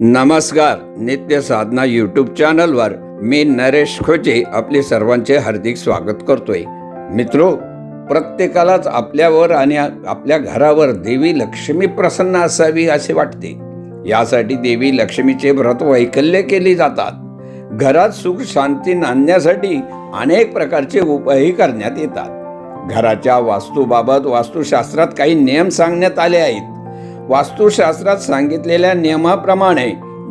नमस्कार नित्य साधना यूट्यूब चॅनलवर मी नरेश खोचे आपले सर्वांचे हार्दिक स्वागत करतोय. मित्रो प्रत्येकालाच आपल्यावर आणि आपल्या घरावर देवी लक्ष्मी प्रसन्न असावी असे वाटते. यासाठी देवी लक्ष्मीचे व्रत वैकल्य केली जातात. घरात सुख शांती नांदण्यासाठी अनेक प्रकारचे उपायही करण्यात येतात. घराच्या वास्तूबाबत वास्तुशास्त्रात काही नियम सांगण्यात आले आहेत. वास्तुशास्त्रात सांगितलेल्या नियमाप्रमाणे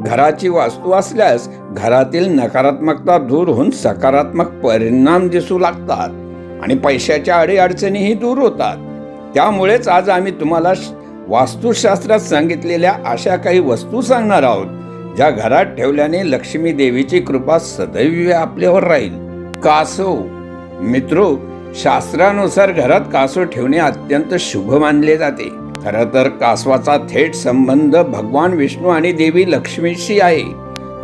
घराची वास्तू असल्यास घरातील नकारात्मकता दूर होऊन सकारात्मक परिणाम दिसू लागतात आणि पैशाच्या अडीअडचणीही दूर होतात. त्यामुळेच आज आम्ही तुम्हाला श- वास्तुशास्त्रात सांगितलेल्या अशा काही वस्तू सांगणार आहोत ज्या घरात ठेवल्याने लक्ष्मी देवीची कृपा सदैव आपल्यावर राहील. कासव मित्रो शास्त्रानुसार घरात कासव ठेवणे अत्यंत शुभ मानले जाते. खर तर कासवाचा थेट संबंध भगवान विष्णू आणि देवी लक्ष्मीशी आहे.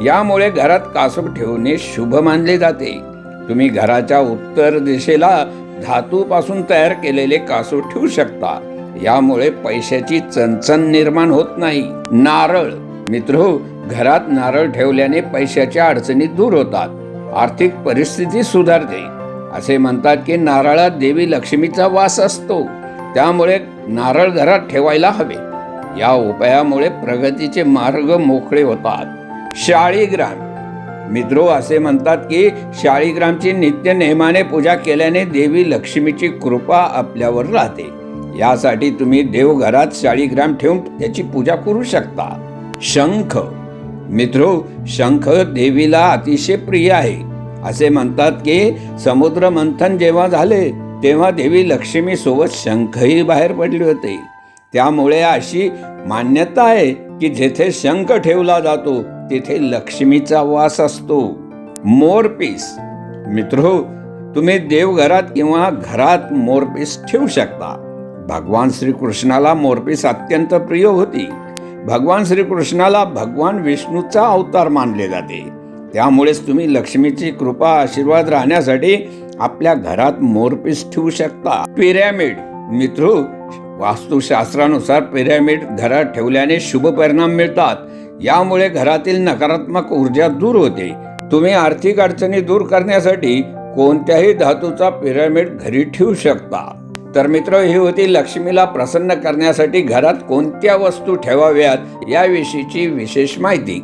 यामुळे घरात कासव ठेवणे शुभ मानले जाते. तुम्ही घराच्या उत्तर दिशेला धातूपासून तयार केलेले कासव ठेवू शकता. यामुळे पैशाची चणचण निर्माण होत नाही. नारळ. मित्रो हो, घरात नारळ ठेवल्याने पैशाच्या अडचणी दूर होतात. आर्थिक परिस्थिती सुधारते. असे म्हणतात की नारळात देवी लक्ष्मीचा वास असतो. त्यामुळे नारळ घरात ठेवायला हवे. या उपायामुळे प्रगतीचे मार्ग मोकळे होतात. शाळीग्राम. मित्रो असे म्हणतात की शाळीग्रामची नित्य नेमाने पूजा केल्याने देवी लक्ष्मीची कृपा आपल्यावर राहते. यासाठी तुम्ही देवघरात शाळीग्राम ठेवून त्याची पूजा करू शकता. शंख. मित्रो शंख देवीला अतिशय प्रिय आहे. असे म्हणतात की समुद्र मंथन जेव्हा झाले तेव्हा देवी लक्ष्मी सोबत शंखही बाहेर पडले होते. त्यामुळे अशी मान्यता आहे की जेथे शंख ठेवला जातो तिथे लक्ष्मीचा वास असतो. मोरपीस मित्रो तुम्ही देवघरात किंवा घरात मोरपीस ठेवू शकता. भगवान श्रीकृष्णाला मोरपीस अत्यंत प्रिय होती. भगवान श्रीकृष्णाला भगवान विष्णूचा अवतार मानले जाते. त्यामुळेच तुम्ही लक्ष्मीची कृपा आशीर्वाद राहण्यासाठी आपल्या घरात मोरपीस ठेवू शकता. पिरॅमिड. मित्र वास्तुशास्त्रानुसार पिरॅमिड घरात ठेवल्याने शुभ परिणाम मिळतात. यामुळे घरातील नकारात्मक ऊर्जा दूर होते. तुम्ही आर्थिक अडचणी दूर करण्यासाठी कोणत्याही धातूचा पिरॅमिड घरी ठेवू शकता. तर मित्र ही होती लक्ष्मीला प्रसन्न करण्यासाठी घरात कोणत्या वस्तू ठेवाव्यात याविषयीची विशेष माहिती.